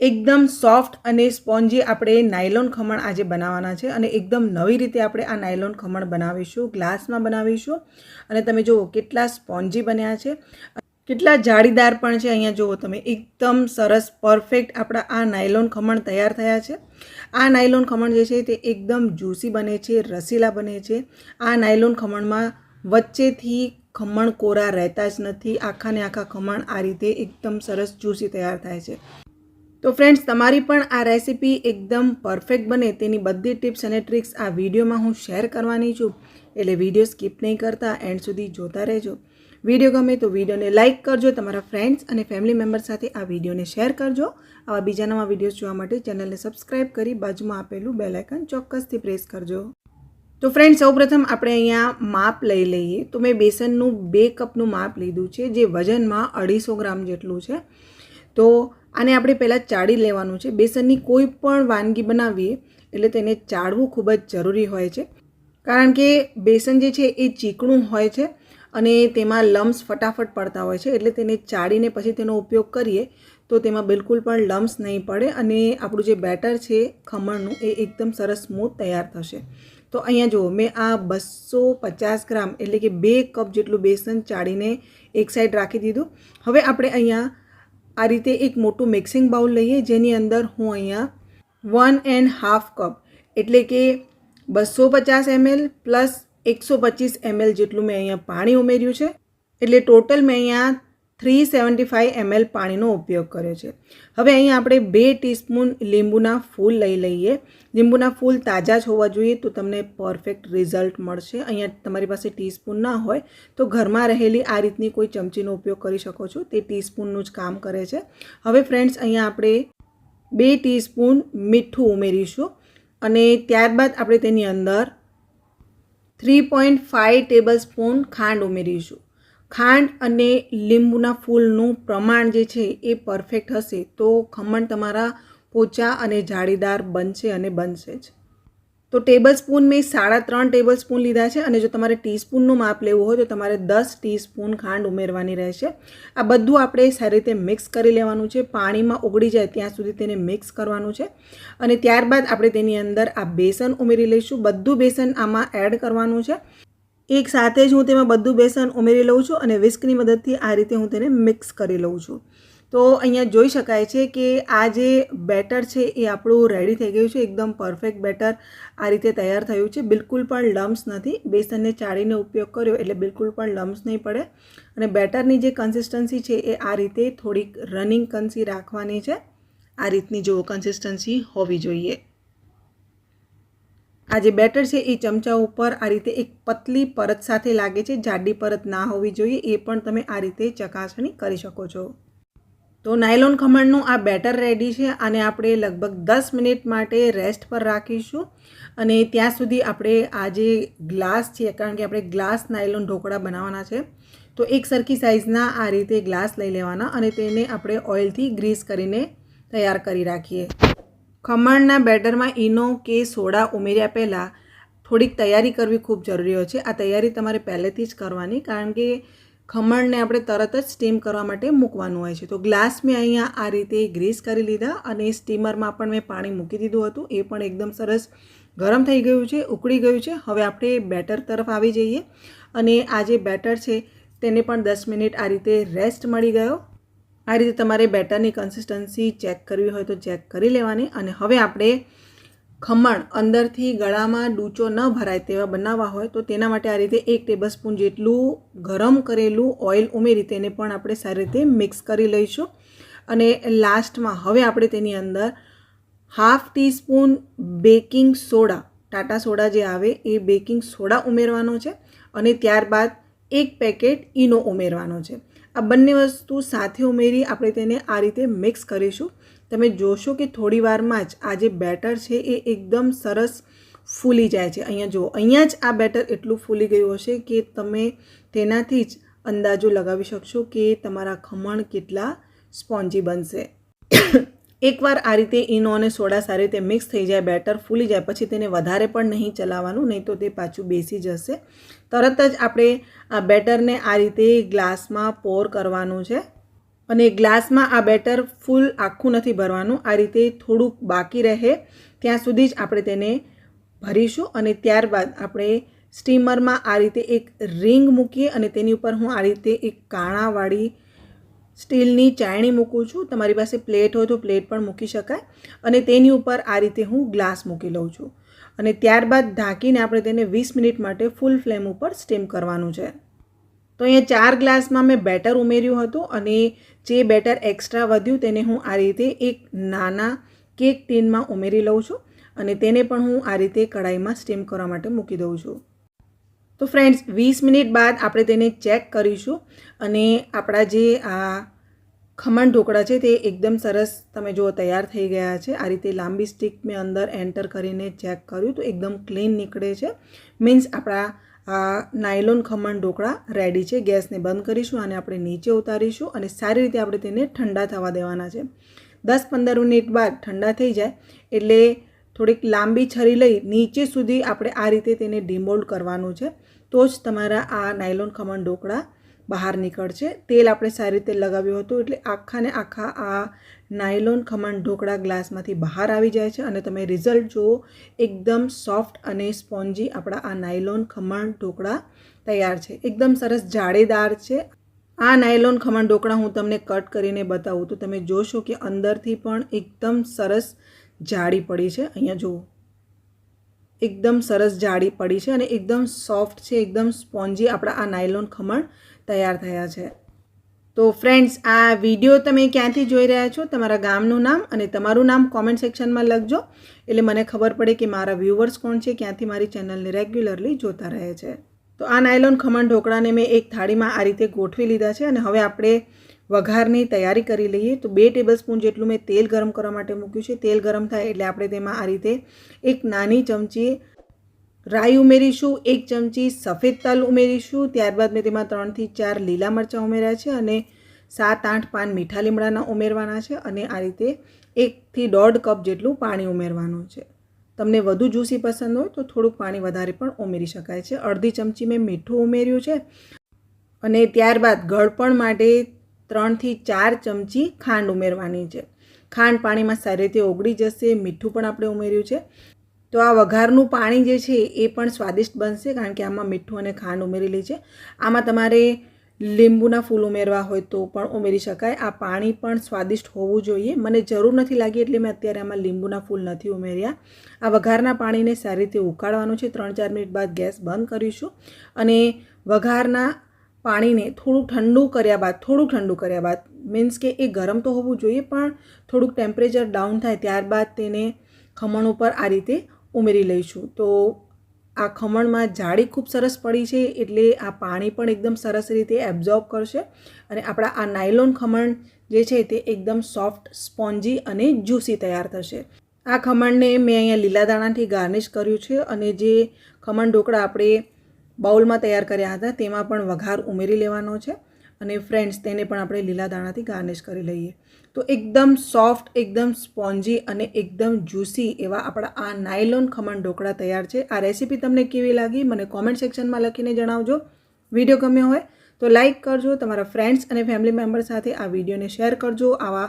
એકદમ સોફ્ટ અને સ્પોન્જી આપણે નાયલોન ખમણ આજે બનાવવાના છે અને એકદમ નવી રીતે આપણે આ નાયલોન ખમણ બનાવીશું, ગ્લાસમાં બનાવીશું. અને તમે જુઓ કેટલા સ્પોન્જી બન્યા છે. કેટલા જાળીદાર પણ છે અહીંયા જુઓ તમે. એકદમ સરસ, પરફેક્ટ આપણા આ નાયલોન ખમણ તૈયાર થયા છે. આ નાયલોન ખમણ જે છે તે એકદમ જ્યુસી બને છે, રસીલા બને છે. આ નાયલોન ખમણમાં વચ્ચેથી ખમણ કોરા રહેતા જ નથી. આખાને આખા ખમણ આ રીતે એકદમ સરસ જ્યુસી તૈયાર થાય છે. તો ફ્રેન્ડ્સ તમારી પણ આ રેસીપી એકદમ પરફેક્ટ બને. તેની બધી ટિપ્સ અને ટ્રિક્સ આ વિડીયોમાં હું શેર કરવાની છું. એટલે વીડિયો સ્કીપ નહીં કરતા એન્ડ સુધી જોતા રહેજો. વીડિયો ગમે તો વિડીયોને લાઇક કરજો, તમારા ફ્રેન્ડ્સ અને ફેમિલી મેમ્બર સાથે આ વિડીયોને શેર કરજો. આવા બીજા નવા વિડીયોઝ જોવા માટે ચેનલને સબસ્ક્રાઇબ કરી બાજુમાં આપેલું બેલાઇકન ચોક્કસથી પ્રેસ કરજો. તો ફ્રેન્ડ સૌપ્રથમ આપણે અહીંયા માપ લઈ લઈએ. તો મેં બેસનનું બે કપનું માપ લીધું છે, જે વજનમાં અઢીસો ગ્રામ જેટલું છે. તો આને આપણે પહેલાં ચાળી લેવાનું છે. બેસનની કોઈ પણ વાનગી બનાવીએ એટલે તેને ચાળવું ખૂબ જ જરૂરી હોય છે. કારણ કે બેસન જે છે એ ચીકણું હોય છે અને તેમાં લમ્સ ફટાફટ પડતા હોય છે. એટલે તેને ચાળીને પછી તેનો ઉપયોગ કરીએ તો તેમાં બિલકુલ પણ લમ્સ નહીં પડે અને આપણું જે બેટર છે ખમણનું એ એકદમ સરસ સ્મૂથ તૈયાર થશે. તો અહીંયા જુઓ, મેં આ બસો પચાસ ગ્રામ એટલે કે બે કપ જેટલું બેસન ચાળીને એક સાઈડ રાખી દીધું. હવે આપણે અહીંયા આ રીતે એક મોટું મિક્સિંગ બાઉલ લઈએ, જેની અંદર હું અહીંયા વન એન્ડ હાફ કપ એટલે કે બસો પચાસ એમએલ પ્લસ એકસો પચીસ એમએલ જેટલું મેં અહીંયા પાણી ઉમેર્યું છે. એટલે ટોટલ મેં અહીંયા થ્રી સેવન્ટી ફાઇવ એમએલ પાણીનો ઉપયોગ કર્યો છે. હવે અહીંયા આપણે બે ટીસ્પૂન લીંબુના ફૂલ લઈ લઈએ. લીંબુના ફૂલ તાજા જ હોવા જોઈએ તો તમને પરફેક્ટ રિઝલ્ટ મળશે. અહીંયા તમારી પાસે ટીસ્પૂન ના હોય તો ઘરમાં રહેલી આ રીતની કોઈ ચમચીનો ઉપયોગ કરી શકો છો. તે ટીસ્પૂનનું જ કામ કરે છે. હવે ફ્રેન્ડ્સ, અહીંયા આપણે બે ટીસ્પૂન મીઠું ઉમેરીશું અને ત્યારબાદ આપણે તેની અંદર three point five tablespoon ખાંડ ઉમેરીશું. ખાંડ અને લીંબુના ફૂલનું પ્રમાણ જે છે એ પરફેક્ટ હશે તો ખમણ તમારા પોચા અને જાળીદાર બનશે અને બનશે જ. તો ટેબલ સ્પૂન મેં સાડા ત્રણ ટેબલ સ્પૂન લીધા છે અને જો તમારે ટીસ્પૂનનું માપ લેવું હોય તો તમારે દસ ટીસ્પૂન ખાંડ ઉમેરવાની રહેશે. આ બધું આપણે સારી રીતે મિક્સ કરી લેવાનું છે. પાણીમાં ઓગળી જાય ત્યાં સુધી તેને મિક્સ કરવાનું છે. અને ત્યારબાદ આપણે તેની અંદર આ બેસન ઉમેરી લઈશું. બધું બેસન આમાં એડ કરવાનું છે. એક સાથે જ હું તેમાં બધું બેસન ઉમેરી લઉં છું અને વિસ્કની મદદથી આ રીતે હું તેને મિક્સ કરી લઉં છું. તો અહીંયા જોઈ શકાય છે કે આ જે બેટર છે એ આપણું રેડી થઈ ગયું છે, એકદમ પરફેક્ટ બેટર આ રીતે તૈયાર થયું છે. બિલકુલ પણ લમ્સ નથી. બેસનને ચાળીને ઉપયોગ કર્યો એટલે બિલકુલ પણ લમ્સ નહીં પડે. અને બેટરની જે કન્સિસ્ટન્સી છે એ આ રીતે થોડીક રનિંગ કન્સી રાખવાની છે. આ રીતની જો કન્સિસ્ટન્સી હોવી જોઈએ. આ જે બેટર છે એ ચમચા ઉપર આ રીતે એક પતલી પરત સાથે લાગે છે, જાડી પરત ના હોવી જોઈએ, એ પણ તમે આ રીતે ચકાસણી કરી શકો છો. તો નાયલોન ખમણનું આ બેટર રેડી છે અને આપણે લગભગ દસ મિનિટ માટે રેસ્ટ પર રાખીશું. અને ત્યાં સુધી આપણે આ જે ગ્લાસ છે, કારણ કે આપણે ગ્લાસ નાયલોન ઢોકળા બનાવવાના છે, તો એક સરખી સાઇઝના આ રીતે ગ્લાસ લઈ લેવાના અને તેને આપણે ઓઇલથી ગ્રીસ કરીને તૈયાર કરી રાખીએ. ખમણના બેટરમાં ઈનો કે સોડા ઉમેર્યા પહેલાં થોડીક તૈયારી કરવી ખૂબ જરૂરી હોય છે. આ તૈયારી તમારે પહેલેથી જ કરવાની, કારણ કે ખમણને આપણે તરત જ સ્ટીમ કરવા માટે મૂકવાનું હોય છે. તો ગ્લાસ મેં અહીંયા આ રીતે ગ્રીસ કરી લીધા અને સ્ટીમરમાં પણ મેં પાણી મૂકી દીધું હતું. એ પણ એકદમ સરસ ગરમ થઈ ગયું છે, ઉકળી ગયું છે. હવે આપણે બેટર તરફ આવી જઈએ અને આ જે બેટર છે તેને પણ દસ મિનિટ આ રીતે રેસ્ટ મળી ગયો. આ રીતે તમારે બેટરની કન્સિસ્ટન્સી ચેક કરવી હોય તો ચેક કરી લેવાની અને હવે આપણે ખમણ અંદરથી ગળામાં ડૂચો ન ભરાય તેવા બનાવવા હોય તો તેના માટે આ રીતે એક ટેબલ સ્પૂન જેટલું ગરમ કરેલું ઓઇલ ઉમેરી તેને પણ આપણે સારી રીતે મિક્સ કરી લઈશું. અને લાસ્ટમાં હવે આપણે તેની અંદર half teaspoon baking soda Tata soda જે આવે એ બેકિંગ સોડા ઉમેરવાનો છે અને ત્યારબાદ એક પેકેટ ઈનો ઉમેરવાનો છે. આ બંને વસ્તુ સાથે ઉમેરી આપણે તેને આ રીતે મિક્સ કરીશું. તમે જોશો કે થોડી વારમાં જ આ જે બેટર છે એ એકદમ સરસ ફૂલી જાય છે. અહીંયા જુઓ, અહીંયા જ આ બેટર એટલું ફૂલી ગયું હશે કે તમે તેનાથી જ અંદાજો લગાવી શકશો કે તમારા ખમણ કેટલા સ્પોન્જી બનશે. એકવાર આ રીતે ઈનો અને સોડા સારી રીતે મિક્સ થઈ જાય, બેટર ફૂલી જાય, પછી તેને વધારે પણ નહીં ચલાવવાનું, નહીં તો તે પાછું બેસી જશે. તરત જ આપણે આ બેટરને આ રીતે ગ્લાસમાં પોર કરવાનું છે અને ગ્લાસમાં આ બેટર ફૂલ આખું નથી ભરવાનું, આ રીતે થોડુંક બાકી રહે, ત્યાં સુધી જ આપણે તેને ભરીશું અને ત્યારબાદ આપણે સ્ટીમરમાં આ રીતે એક રિંગ મૂકીએ અને તેની ઉપર હું આ રીતે એક કાણાવાળી સ્ટીલની ચાયણી મૂકું છું. તમારી પાસે પ્લેટ હોય તો પ્લેટ પણ મૂકી શકાય. અને તેની ઉપર આ રીતે હું ગ્લાસ મૂકી લઉં છું. અને ત્યારબાદ ઢાંકીને આપણે તેને વીસ મિનિટ માટે ફૂલ ફ્લેમ ઉપર સ્ટીમ કરવાનું છે. તો અહીંયા ચાર ગ્લાસમાં મેં બેટર ઉમેર્યું હતું અને જે બેટર એક્સ્ટ્રા વધ્યું તેને હું આ રીતે એક નાના કેક ટીનમાં ઉમેરી લઉં છું. અને તેને પણ હું આ રીતે કઢાઈમાં સ્ટીમ કરવા માટે મૂકી દઉં છું. તો ફ્રેન્ડ્સ વીસ મિનિટ બાદ આપણે તેને ચેક કરીશું અને આપણા જે આ ખમણ ઢોકળા છે તે એકદમ સરસ તમે જુઓ તૈયાર થઈ ગયા છે. આ રીતે લાંબી સ્ટીક મેં અંદર એન્ટર કરીને ચેક કર્યું તો એકદમ ક્લીન નીકળે છે. મીન્સ આપણા, આ નાયલોન ખમણ ઢોકળા રેડી છે. ગેસને બંધ કરીશું અને આપણે નીચે ઉતારીશું અને સારી રીતે આપણે તેને ઠંડા થવા દેવાના છે. દસ પંદર મિનિટ બાદ ઠંડા થઈ જાય એટલે થોડીક લાંબી છરી લઈ નીચે સુધી આપણે આ રીતે તેને ડિમોલ્ડ કરવાનું છે. તો જ તમારા આ નાયલોન ખમણ ઢોકળા બહાર નીકળશે. તેલ આપણે સારી રીતે લગાવ્યું હતું એટલે આખાને આખા આ નાયલોન ખમણ ઢોકળા ગ્લાસમાંથી બહાર આવી જાય છે અને તમે રિઝલ્ટ જુઓ, એકદમ સોફ્ટ અને સ્પોન્જી આપણા આ નાયલોન ખમણ ઢોકળા તૈયાર છે. એકદમ સરસ જાડેદાર છે. આ નાયલોન ખમણ ઢોકળા હું તમને કટ કરીને બતાવું. તો તમે જોશો કે અંદરથી પણ એકદમ સરસ જાળી પડી છે. અહીંયા જુઓ. એકદમ સરસ જાળી પડી છે અને એકદમ સોફ્ટ છે, એકદમ સ્પોન્જી આપણા આ નાયલોન ખમણ તૈયાર થયા છે. તો ફ્રેન્ડ્સ, આ વીડિયો તમે ક્યાંથી જોઈ રહ્યા છો? તમારા ગામનું નામ અને તમારું નામ કોમેન્ટ સેક્શનમાં લખજો. એટલે મને ખબર પડે કે મારા વ્યૂવર્સ કોણ છે, ક્યાંથી મારી ચેનલને રેગ્યુલરલી જોતા રહે છે. તો આ નાયલોન ખમણ ઢોકળાને મેં એક થાળીમાં આ રીતે ગોઠવી લીધા છે અને હવે આપણે વઘારની તૈયારી કરી લઈએ તો બે ટેબલસ્પૂન જેટલું મેં તેલ ગરમ કરવા માટે મૂક્યું છે. તેલ ગરમ થાય એટલે આપણે તેમાં આ રીતે એક નાની ચમચી રાઈ ઉમેરીશું, એક ચમચી સફેદ તલ ઉમેરીશું, ત્યારબાદ મેં તેમાં ત્રણથી ચાર લીલા મરચાં ઉમેર્યા છે અને સાત આઠ પાન મીઠા લીમડાના ઉમેરવાના છે અને આ રીતે એકથી દોઢ કપ જેટલું પાણી ઉમેરવાનું છે. તમને વધુ જ્યુસી પસંદ હોય તો થોડુંક પાણી વધારે પણ ઉમેરી શકાય છે. અડધી ચમચી મેં મીઠું ઉમેર્યું છે અને ત્યારબાદ ગળપણ માટે ત્રણથી ચાર ચમચી ખાંડ ઉમેરવાની છે. ખાંડ પાણીમાં સારી રીતે ઓગળી જશે, મીઠું પણ આપણે ઉમેર્યું છે. તો આ વઘારનું પાણી જે છે એ પણ સ્વાદિષ્ટ બનશે કારણ કે આમાં મીઠું અને ખાંડ ઉમેરેલી છે. આમાં તમારે લીંબુના ફૂલ ઉમેરવા હોય તો પણ ઉમેરી શકાય. આ પાણી પણ સ્વાદિષ્ટ હોવું જોઈએ. મને જરૂર નથી લાગી એટલે મેં અત્યારે આમાં લીંબુના ફૂલ નથી ઉમેર્યા. આ વઘારના પાણીને સારી રીતે ઉકાળવાનું છે. ત્રણ ચાર મિનિટ બાદ ગેસ બંધ કરીશું. અને વઘારના પાણીને થોડું ઠંડુ કર્યા બાદ થોડું ઠંડુ કર્યા બાદ મીન્સ કે એ ગરમ તો હોવું જોઈએ, પણ થોડુંક ટેમ્પરેચર ડાઉન થાય ત્યારબાદ તેને ખમણ ઉપર આ રીતે ઉમેરી લઈશું. તો આ ખમણમાં જાળી ખૂબ સરસ પડી છે, એટલે આ પાણી પણ એકદમ સરસ રીતે એબ્ઝોર્બ કરશે અને આપણા આ નાયલોન ખમણ જે છે તે એકદમ સોફ્ટ સ્પોન્જી અને જ્યુસી તૈયાર થશે. આ ખમણને મેં અહીંયા લીલા દાણાથી ગાર્નિશ કર્યું છે અને જે ખમણ ઢોકળા આપણે બાઉલમાં તૈયાર કર્યા હતા, તેમાં પણ વઘાર ઉમેરી લેવાનો છે અને ફ્રેન્ડ્સ તેને પણ આપણે લીલા દાણાથી ગાર્નિશ કરી લઈએ. તો એકદમ સોફ્ટ એકદમ સ્પોન્જી અને એકદમ જ્યુસી એવા આપણા આ નાયલોન ખમણ ઢોકળા તૈયાર છે. આ રેસીપી તમને કેવી લાગી મને કોમેન્ટ સેક્શનમાં લખીને જણાવજો. વીડિયો ગમ્યો હોય તો લાઇક કરજો, તમારા ફ્રેન્ડ્સ અને ફેમિલી મેમ્બર સાથે આ વિડીયોને શેર કરજો. આવા